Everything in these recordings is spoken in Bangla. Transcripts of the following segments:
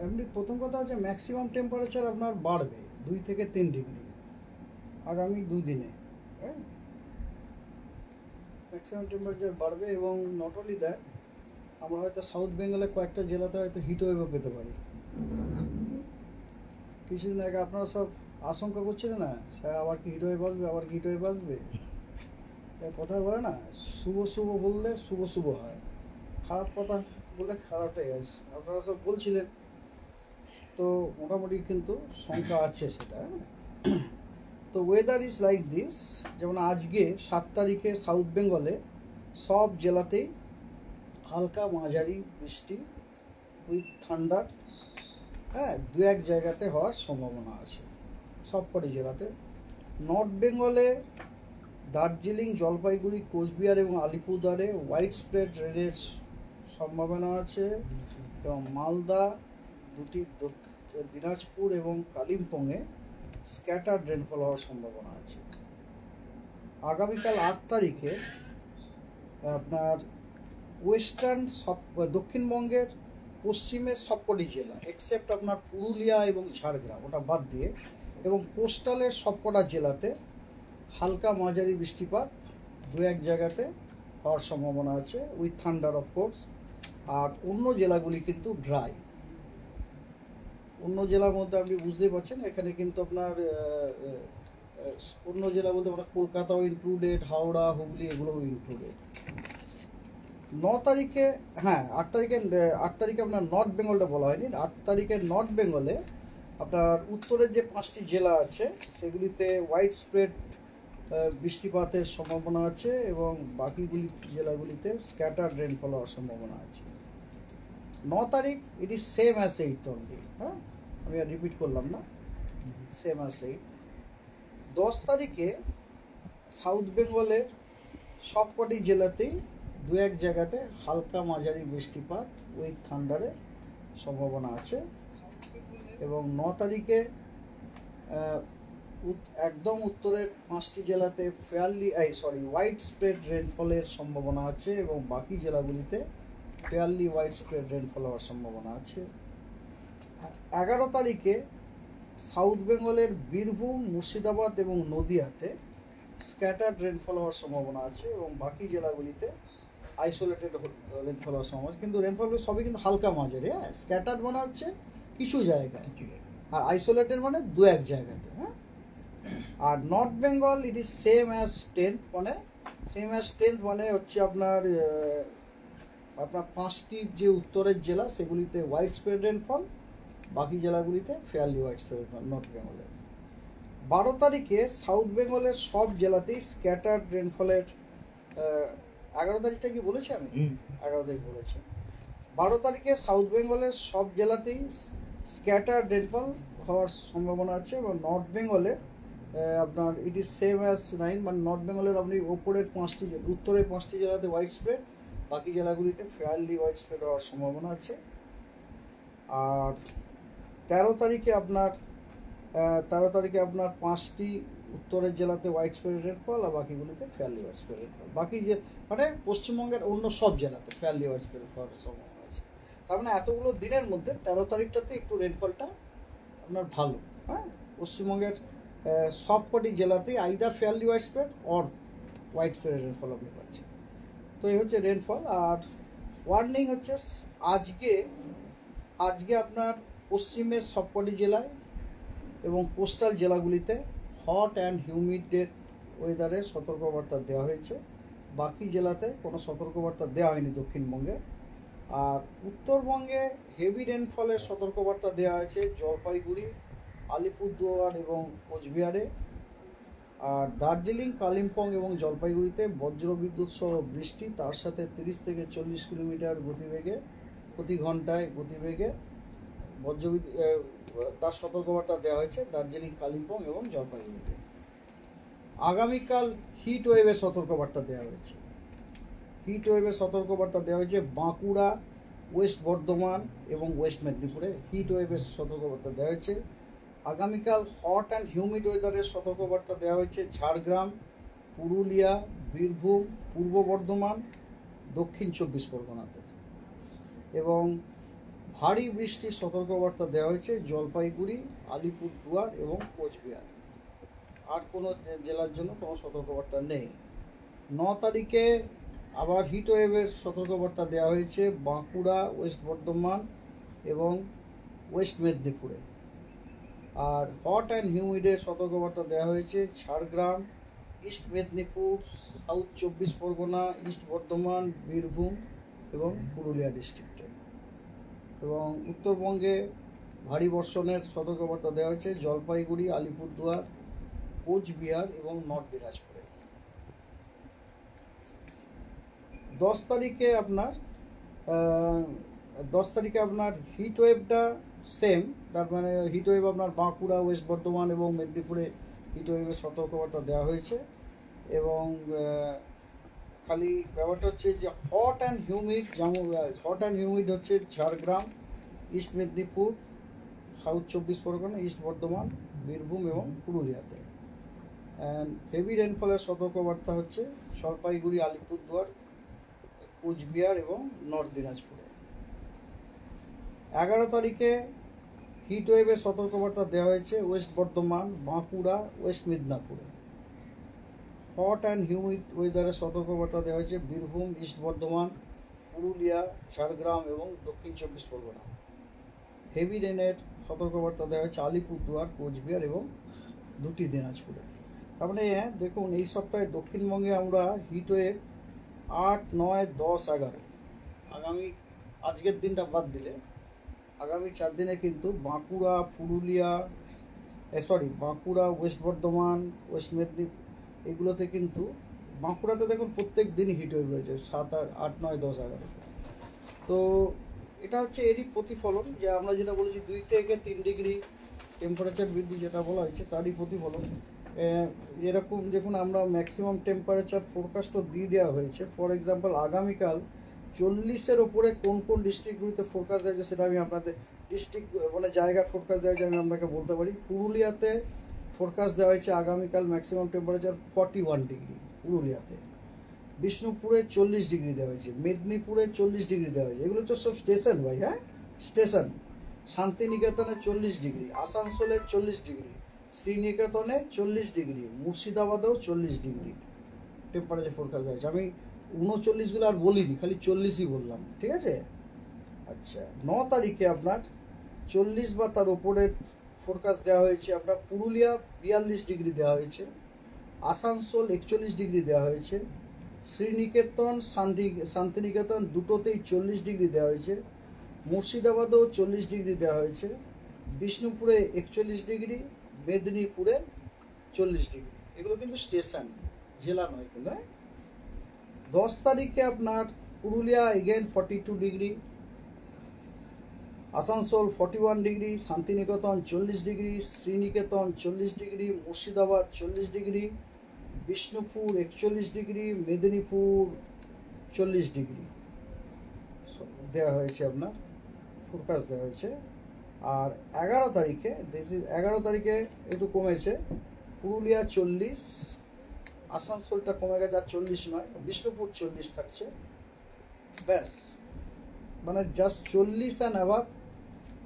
এমনি প্রথম কথা হচ্ছে ম্যাক্সিমাম টেম্পারেচার আপনার বাড়বে দুই থেকে তিন ডিগ্রি আগামী দুদিনে হ্যাঁ? ম্যাক্সিমাম টেম্পারেচার বাড়বে এবং নট অনলি দ্যাট আমরা হয়তো সাউথ বেঙ্গলে কয়েকটা জেলাতে হয়তো হিট ওয়েভও পেতে পারি। কিছুদিন আগে আপনারা সব আশঙ্কা করছিলেন না? স্যার, আবার কি হিট ওয়েভ আসবে, আবার কি হিট ওয়েভ আসবে? কথা বলে না, শুভ শুভ বললে শুভ শুভ হয়। খারাপ কথা বলে খারাপটাই আছে। আপনারা সব বলছিলেন। তো মোটামুটি কিন্তু সংখ্যা আছে সেটা হ্যাঁ? তো ওয়েদার ইজ লাইক দিস যেমন আজকে সাত তারিখে সাউথ বেঙ্গলে সব জেলাতেই হালকা মাঝারি বৃষ্টি উইথ ঠান্ডার হ্যাঁ দু এক জায়গাতে হওয়ার সম্ভাবনা আছে। সবকটি জেলাতে। নর্থ বেঙ্গলে দার্জিলিং, জলপাইগুড়ি, কোচবিহার এবং আলিপুরদুয়ারে হোয়াইট স্প্রেড রেনের সম্ভাবনা আছে এবং মালদা দুটি দিনাজপুর এবং কালিম্পংয়ে স্ক্যাটার রেনফল হওয়ার সম্ভাবনা আছে। আগামীকাল আট তারিখে আপনার ওয়েস্টার্ন সব দক্ষিণবঙ্গের পশ্চিমের সবকটি জেলা এক্সেপ্ট আপনার পুরুলিয়া এবং ঝাড়গ্রাম, ওটা বাদ দিয়ে, এবং কোস্টালের সবকটা জেলাতে হালকা মাঝারি বৃষ্টিপাত দু এক জায়গাতে হওয়ার সম্ভাবনা আছে উইথ থান্ডার অফ কোর্স আর অন্য জেলাগুলি কিন্তু ড্রাই অন্য জেলার মধ্যে আপনি বুঝতেই পারছেন, এখানে কিন্তু আপনার অন্য জেলা বলতে আমরা কলকাতাও ইনক্লুডেড হাওড়া, হুগলি, এগুলোও ইনক্লুডেড ন তারিখে হ্যাঁ আট তারিখে আট তারিখে আপনার নর্থ বেঙ্গলটা বলা হয়নি, আট তারিখে নর্থ বেঙ্গলে আপনার উত্তরের যে পাঁচটি জেলা আছে, সেগুলিতে হোয়াইট স্প্রেড বৃষ্টিপাতের সম্ভাবনা আছে এবং বাকিগুলি জেলাগুলিতে স্ক্যাটার রেনফল হওয়ার সম্ভাবনা আছে। ন তারিখ it is same as eight হ্যাঁ? আমি আর রিপিট করলাম না। সেম অ্যাস এইট দশ তারিখে সাউথ বেঙ্গলের সবকটি জেলাতেই দু এক জায়গাতে হালকা মাঝারি বৃষ্টিপাত উইথ থান্ডারের সম্ভাবনা আছে। এবং ন তারিখে একদম উত্তরের পাঁচটি জেলাতে ফেয়ারলি এই সরি হোয়াইট স্প্রেড রেনফলের সম্ভাবনা আছে এবং বাকি জেলাগুলিতে ফেয়ারলি হোয়াইট স্প্রেড রেনফল হওয়ার সম্ভাবনা আছে। এগারো তারিখে সাউথ বেঙ্গলের বীরভূম, মুর্শিদাবাদ এবং নদিয়াতে স্ক্যাটার্ড রেনফল হওয়ার সম্ভাবনা আছে এবং বাকি জেলাগুলিতে আইসোলেটেড রেনফল হওয়ার আছে কিন্তু রেনফলগুলো সবই কিন্তু হালকা মাঝারি হ্যাঁ? স্ক্যাটার্ড মানে হচ্ছে কিছু জায়গায়। আর আইসোলেটেড মানে দু এক জায়গাতে হ্যাঁ? আর north Bengal it is same as tenth মানে সেম অ্যাজ টেন্থ মানে হচ্ছে আপনার আপনার পাঁচটি যে উত্তরের জেলা, সেগুলিতে হোয়াইট স্প্রেড রেনফল বাকি জেলাগুলিতে fairly widespread rainfall north বেঙ্গলের বারো তারিখে সাউথ বেঙ্গলের সব জেলাতেই স্ক্যাটার্ড রেনফলের এগারো তারিখটা কি বলেছি আমি? এগারো তারিখ বলেছে। বারো তারিখে সাউথ বেঙ্গলের সব জেলাতেই স্ক্যাটার রেনফল হওয়ার সম্ভাবনা আছে এবং নর্থ বেঙ্গলে আপনার it is same as nine মানে নর্থ বেঙ্গলের আপনি ওপরের পাঁচটি উত্তরের পাঁচটি জেলাতে হোয়াইট স্প্রেড বাকি জেলাগুলিতে ফেয়ারলি হোয়াইট স্প্রেড হওয়ার সম্ভাবনা আছে। আর তেরো তারিখে আপনার তেরো তারিখে আপনার পাঁচটি উত্তরের জেলাতে হোয়াইট স্প্রেড রেনফল আর বাকিগুলিতে ফেয়ারলি হোয়াইট স্প্রেড রেনফল বাকি যে মানে পশ্চিমবঙ্গের অন্য সব জেলাতে ফেয়ারলি হোয়াইট স্প্রেড হওয়ার সম্ভাবনা আছে তার মানে এতগুলো দিনের মধ্যে তেরো তারিখটাতে একটু রেনফলটা আপনার ভালো হ্যাঁ? পশ্চিমবঙ্গের আহ, সবকটি জেলাতেই either fairly widespread or widespread rainfall আপনি পাচ্ছেন। তো এই হচ্ছে রেনফল আর ওয়ার্নিং হচ্ছে আজকে আজকে আপনার পশ্চিমের সবকটি জেলায় এবং কোস্টাল জেলাগুলিতে হট অ্যান্ড হিউমিডের ওয়েদারের সতর্কবার্তা দেওয়া হয়েছে। বাকি জেলাতে কোনো সতর্কবার্তা দেওয়া হয়নি দক্ষিণবঙ্গে। আর উত্তরবঙ্গে হেভি রেনফলের সতর্কবার্তা দেওয়া হয়েছে জলপাইগুড়ি, আলিপুরদুয়ার এবং কোচবিহারে। আর দার্জিলিং, কালিম্পং এবং জলপাইগুড়িতে বজ্রবিদ্যুৎ সহ বৃষ্টি, তার সাথে তিরিশ থেকে চল্লিশ কিলোমিটার গতিবেগে, প্রতি ঘন্টায় গতিবেগে বজ্রবিদ্যুৎ তার সতর্কবার্তা দেওয়া হয়েছে দার্জিলিং, কালিম্পং এবং জলপাইগুড়িতে। আগামীকাল হিট ওয়েভের সতর্কবার্তা দেওয়া হয়েছে। হিট ওয়েভের সতর্কবার্তা দেওয়া হয়েছে বাঁকুড়া, ওয়েস্ট বর্ধমান এবং ওয়েস্ট মেদিনীপুরে। হিট ওয়েভের সতর্কবার্তা দেওয়া হয়েছে। আগামীকাল হট অ্যান্ড হিউমিড ওয়েদারের সতর্কবার্তা দেওয়া হয়েছে ঝাড়গ্রাম, পুরুলিয়া, বীরভূম, পূর্ব বর্ধমান, দক্ষিণ চব্বিশ পরগনাতে। এবং ভারী বৃষ্টির সতর্কবার্তা দেওয়া হয়েছে জলপাইগুড়ি, আলিপুরদুয়ার এবং কোচবিহার। আর কোনো জেলার জন্য কোনো সতর্কবার্তা নেই। ন তারিখে আবার হিট ওয়েভের সতর্কবার্তা দেওয়া হয়েছে বাঁকুড়া, ওয়েস্ট বর্ধমান এবং ওয়েস্ট মেদিনীপুরে। আর হট অ্যান্ড হিউমিডের সতর্কবার্তা দেওয়া হয়েছে ঝাড়গ্রাম, ইস্ট মেদিনীপুর সাউথ চব্বিশ পরগনা, ইস্ট বর্ধমান, বীরভূম এবং পুরুলিয়া ডিস্ট্রিক্টে এবং উত্তরবঙ্গে ভারী বর্ষণের সতর্কবার্তা দেওয়া হয়েছে জলপাইগুড়ি, আলিপুরদুয়ার, কোচবিহার এবং নর্থ দিনাজপুরে। দশ তারিখে আপনার দশ তারিখে আপনার হিট ওয়েভটা সেম তার মানে হিট ওয়েভ আপনার বাঁকুড়া, ওয়েস্ট বর্ধমান এবং মেদিনীপুরে হিট ওয়েভের সতর্কবার্তা দেওয়া হয়েছে এবং খালি ব্যাপারটা হচ্ছে যে হট অ্যান্ড হিউমিড যেমন হট অ্যান্ড হিউমিড হচ্ছে ঝাড়গ্রাম ইস্ট মেদিনীপুর সাউথ চব্বিশ পরগনা ইস্ট বর্ধমান, বীরভূম এবং পুরুলিয়াতে। অ্যান্ড হেভি রেনফলের সতর্কবার্তা হচ্ছে জলপাইগুড়ি, আলিপুরদুয়ার, কোচবিহার এবং নর্থ দিনাজপুরে। এগারো তারিখে হিট ওয়েভের সতর্কবার্তা দেওয়া হয়েছে ওয়েস্ট বর্ধমান, বাঁকুড়া ওয়েস্ট মিদনাপুরে। হট অ্যান্ড হিউমিড ওয়েদারের সতর্কবার্তা দেওয়া হয়েছে বীরভূম ইস্ট বর্ধমান পুরুলিয়া ঝাড়গ্রাম এবং দক্ষিণ চব্বিশ পরগনা। হেভি রেনের সতর্কবার্তা দেওয়া হয়েছে আলিপুরদুয়ার কোচবিহার এবং দুটি দিনাজপুরে। তার মানে হ্যাঁ, দেখুন এই সপ্তাহে দক্ষিণবঙ্গে আমরা হিট ওয়েভ আট নয় দশ এগারো। আগামী আজকের দিনটা বাদ দিলে আগামী চার দিনে কিন্তু Bankura Purulia sorry Bankura west Bardhaman west Medinipur এগুলোতে কিন্তু বাঁকুড়াতে দেখুন প্রত্যেক দিন হিট ওয়েভ রয়েছে, সাত আট আট, নয়, দশ, এগারো। তো এটা হচ্ছে এরই প্রতিফলন, যে আমরা যেটা বলেছি দুই থেকে তিন ডিগ্রি টেম্পারেচার বৃদ্ধি যেটা বলা হয়েছে, তারই প্রতিফলন। এরকম দেখুন আমরা ম্যাক্সিমাম টেম্পারেচার ফোরকাস্টও দিয়ে দেওয়া হয়েছে। ফর এক্সাম্পল আগামীকাল চল্লিশের ওপরে কোন কোন ডিস্ট্রিক্টগুলিতে ফোরকাস্ট দেওয়া সেটা আমি আপনাদের ডিস্ট্রিক্ট মানে জায়গার ফোরকাস্ট দেওয়া আমি আপনাকে বলতে পারি। পুরুলিয়াতে ফোরকাস্ট দেওয়া হয়েছে আগামীকাল maximum temperature forty one degree পুরুলিয়াতে। বিষ্ণুপুরে চল্লিশ ডিগ্রি দেওয়া হয়েছে, মেদিনীপুরে চল্লিশ ডিগ্রি দেওয়া হয়েছে। এগুলো তো সব স্টেশন ভাই হ্যাঁ? স্টেশন শান্তিনিকেতনে চল্লিশ ডিগ্রি আসানসোলে চল্লিশ ডিগ্রি শ্রীনিকেতনে চল্লিশ ডিগ্রি মুর্শিদাবাদেও চল্লিশ ডিগ্রি টেম্পারেচার ফোরকাস্ট আছে আমি উনচল্লিশগুলো আর বলিনি, খালি চল্লিশই বললাম, ঠিক আছে? আচ্ছা ন তারিখে আপনার চল্লিশ বা তার ওপরে ফোরকাস্ট দেওয়া হয়েছে আপনার পুরুলিয়া বিয়াল্লিশ ডিগ্রি দেওয়া হয়েছে, আসানসোল একচল্লিশ ডিগ্রি দেওয়া হয়েছে, শ্রীনিকেতন, শান্তি, শান্তিনিকেতন দুটোতেই চল্লিশ ডিগ্রি দেওয়া হয়েছে, মুর্শিদাবাদেও চল্লিশ ডিগ্রি দেওয়া হয়েছে, বিষ্ণুপুরে একচল্লিশ ডিগ্রি, মেদিনীপুরে চল্লিশ ডিগ্রি। এগুলো কিন্তু স্টেশন, জেলা নয় কিন্তু হ্যাঁ? দশ তারিখে আপনার Purulia again forty two degree Asansol forty one degree, Santiniketan চল্লিশ ডিগ্রি, শ্রীনিকেতন চল্লিশ ডিগ্রি, মুর্শিদাবাদ চল্লিশ ডিগ্রি, বিষ্ণুপুর একচল্লিশ ডিগ্রি, মেদিনীপুর চল্লিশ ডিগ্রি। দেওয়া হয়েছে আপনার ফোরকাস্ট দেওয়া হয়েছে। আর এগারো তারিখে এগারো তারিখে একটু কমেছে। পুরুলিয়া চল্লিশ, আসানসোলটা কমে গেছে, আর চল্লিশ নয়, বিষ্ণুপুর চল্লিশ থাকছে। ব্যাস মানে জাস্ট চল্লিশ অ্যান্ড অ্যাভাব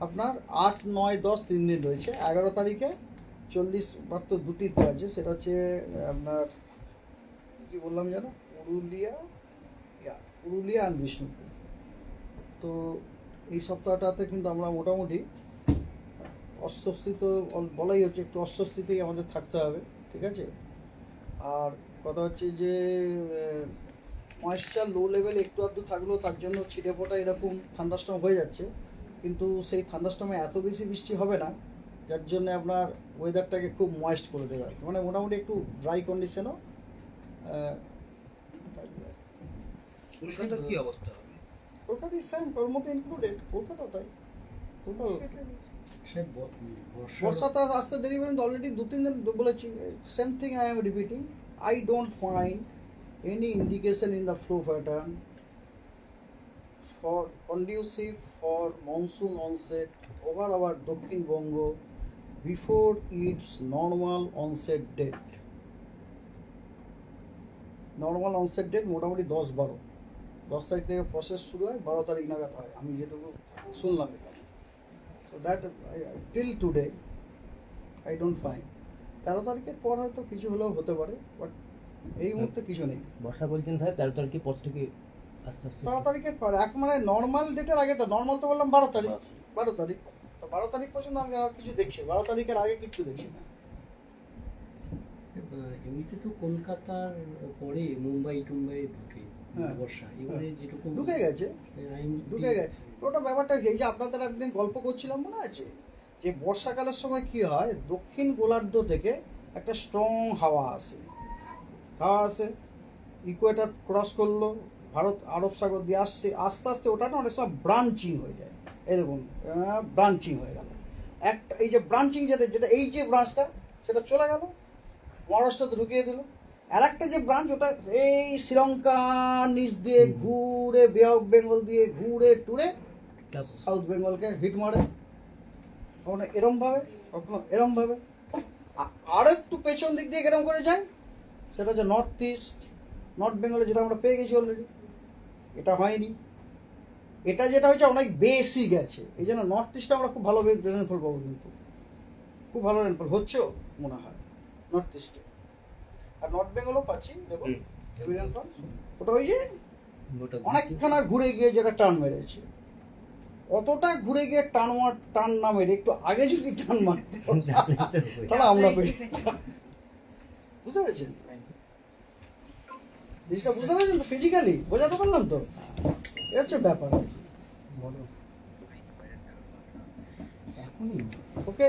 আপনার আট, নয়, দশ তিন দিন রয়েছে। এগারো তারিখে চল্লিশ মাত্র দুটিতে আছে। সেটা হচ্ছে আপনার, কি বললাম যেন? পুরুলিয়া পুরুলিয়া অ্যান্ড বিষ্ণুপুর। তো এই সপ্তাহটাতে কিন্তু আমরা মোটামুটি অস্বস্তি তো বলাই হচ্ছে একটু অস্বস্তিতেই আমাদের থাকতে হবে, ঠিক আছে? আর কথা হচ্ছে যে ময়েশ্চার লো লেভেল একটু আধটু থাকলেও তার জন্য ছিটে ফোটা এরকম ঠান্ডাস্টম হয়ে যাচ্ছে। কিন্তু সেই ঠান্ডাস্টমে এত বেশি বৃষ্টি হবে না যার জন্য আপনার ওয়েদারটাকে খুব ময়েস্ট করে দেবে আর কি। মানে মোটামুটি একটু ড্রাই কন্ডিশনও কলকাতার কি অবস্থা? হবে কলকাতা সেম ওর মধ্যে ইনক্লুডেড কলকাতা তাই। বর্ষাটা আসতে দেরি পর্যন্ত অলরেডি দু তিন দিন বলেছি same thing I am repeating I don't find any indication in the flow pattern for conducive for monsoon onset over our Dokhin Bongo before its normal onset date. Normal onset date মোটামুটি দশ বারো। দশ তারিখ থেকে প্রসেস শুরু হয় বারো তারিখ নাগাদ হয়। আমি যেটুকু শুনলাম এটা। তো that till today I don't find তেরো তারিখের পর হয়তো কিছু হলেও হতে পারে বাট এই মুহূর্তে কিছু নেই। বর্ষা বলছেন তাহলে তেরো তারিখের পর থেকে তেরো তারিখের পর এক মানে নর্মাল ডেটের আগে তো নর্মাল তো বললাম বারো তারিখ। বারো তারিখ। তো বারো তারিখ পর্যন্ত আমি আর কিছু দেখছি বারো তারিখের আগে কিছু দেখছি না। এমনিতে তো কলকাতার পরে মুম্বাই টুম্বাই ঢুকে হ্যাঁ। বর্ষা। এবারে যেরকম ঢুকে গেছে। ঢুকে গেছে। ওটা ব্যাপারটা এই যে আপনাদের একদিন গল্প করছিলাম মনে আছে? যে বর্ষাকালের সময় কি হয়? দক্ষিণ গোলার্ধ থেকে একটা স্ট্রং হাওয়া আসে। হাওয়া আসে? ইকুয়েটার ক্রস করল ভারত আরব সাগর দিয়ে আসছে আস্তে আস্তে ওটা না অনেক সময় ব্রাঞ্চিং হয়ে যায়। দেখুন ব্রাঞ্চিং হয়ে গেল। একটা এই যে ব্রাঞ্চিং যেটা যেটা এই যে ব্রাঞ্চটা সেটা চলে গেল মহারাষ্ট্রতে ঢুকিয়ে দিল। আর একটা যে ব্রাঞ্চ ওটা এই শ্রীলঙ্কা নিচ দিয়ে ঘুরে বে অফ বেঙ্গল দিয়ে ঘুরে টুরে সাউথ বেঙ্গলকে হিট মারে। কখনো এরমভাবে কখনো এরম ভাবে আ- আরও একটু পেছন দিক দিয়ে এরম করে যায় সেটা হচ্ছে নর্থ ইস্ট নর্থ বেঙ্গলে যেটা আমরা পেয়ে গেছি অলরেডি এটা হয়নি। এটা যেটা হয়েছে অনেক বেশি গেছে এই জন্য নর্থ ইস্টে আমরা খুব ভালো রেনফল পাবো কিন্তু। খুব ভালো রেনফল হচ্ছেও মনে হয় নর্থ ইস্টে আর নর্থ বেঙ্গলও পাচ্ছি দেখুন হেভি রেনফল ওটা ওই যে অনেকখানা ঘুরে গিয়ে যেটা টার্ন মেরেছে। অতটা ঘুরে গিয়ে টান মার টান না মেরে একটু আগে যদি টান মারতে তাহলে আমরা পেয়ে বুঝতে পেরেছেন? জিনিসটা বুঝতে পারছেন তো? ফিজিক্যালি বোঝাতে পারলাম তো? এ হচ্ছে ব্যাপার। বলো। এখনই। ওকে